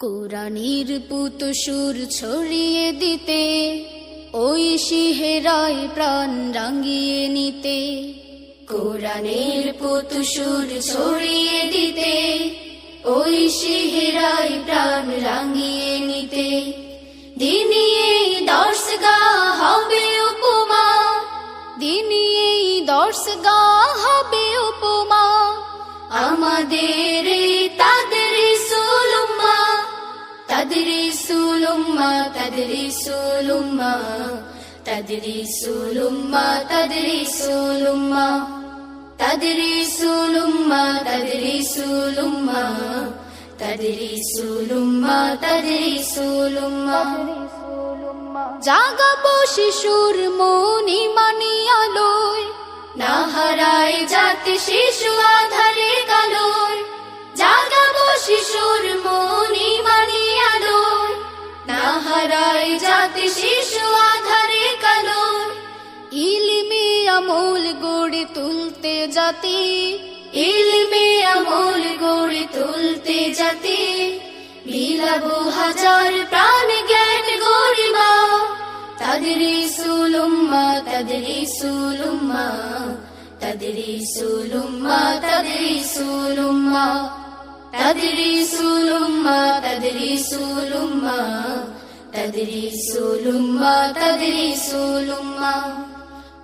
কোরআনির পুত সুর ছড়িয়ে দিতে, ওই সিহেরাই প্রাণ রাঙ্গিয়ে নিতে। কোরআনের পুত সুর ছড়িয়ে দিতে, ওই সিহেরাই প্রাণ রাঙ্গিয়ে নিতে। দিনিয়ে দর্শ গা হবে উপমা দিনিয়ে দর্শ গা হবে উপমা। আমাদের জাগাবো শিশুর মনি মানি আলোয় না হারায় যাতে শিশু আধারে কালোয় জাগাবো শিশুর জাতি শিশু আধারে কালোর ইলমি আমল গড়ে তুলতে জাতি। ইলমি আমল গড়ে তুলতে জাতি। বিলাবু হাজার প্রাণ জ্ঞান গরিমা। তদরিসুলুম্মা তদরিসুলুম্মা তদরিসুলুম্মা তদরিসুলুম্মা তদরিসুলুম্মা তদরিসুলুম্মা তাদের সুলুম্মা তাদের সুলুম্মা তাদের সুলুম্মা তাদের সুলুম্মা তাদের সুলুম্মা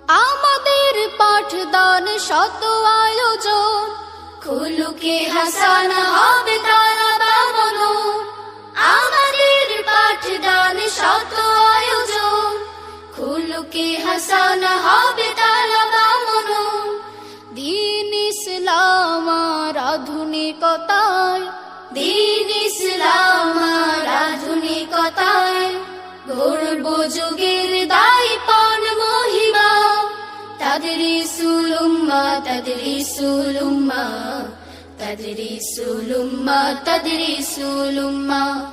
আমাদের পাঠদান শত আয়োজন। খুলুকে হাসানা হবে তারা বামনো। আমাদের পাঠদান শত আয়োজন। খুলুকে হাসানা হবে তারা বামনো। দিন ইসলাম আধুনিকতায়। দিন ইসলাম تدريس الأمة تدريس الأمة تدريس الأمة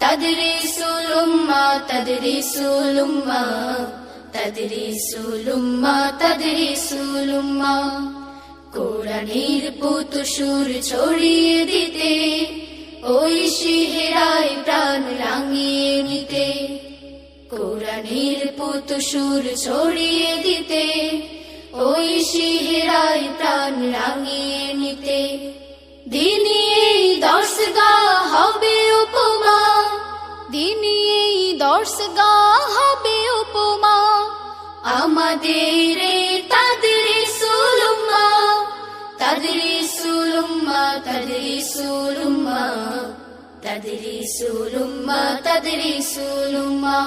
تدريس الأمة تدريس الأمة تدريس الأمة تدريس الأمة কোরআনের পুত সুর ছড়িয়ে দিতে ওই শিহেরায় প্রাণ রাঙিয়ে নিতে কোরআনের পুত সুর ছড়িয়ে দিতে ওই শিহে প্রাণ রাঙিয়ে নিতে। দিনই এই দর্শগা হবে উপমা। দিনই এই দর্শগা হবে উপমা। আমাদের তাদের সুলুম্মা তাদের সুলুম্মা তাদের সুলুম্মা تدريس সুলুম্মা تدريس لما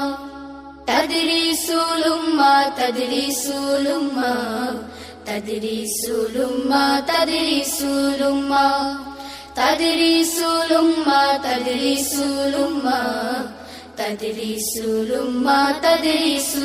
تدريس সুলুম্মা تدريس সুলুম্মা تدريس لما تدريس لما تدريس لما تدريس لما تدريس لما تدريس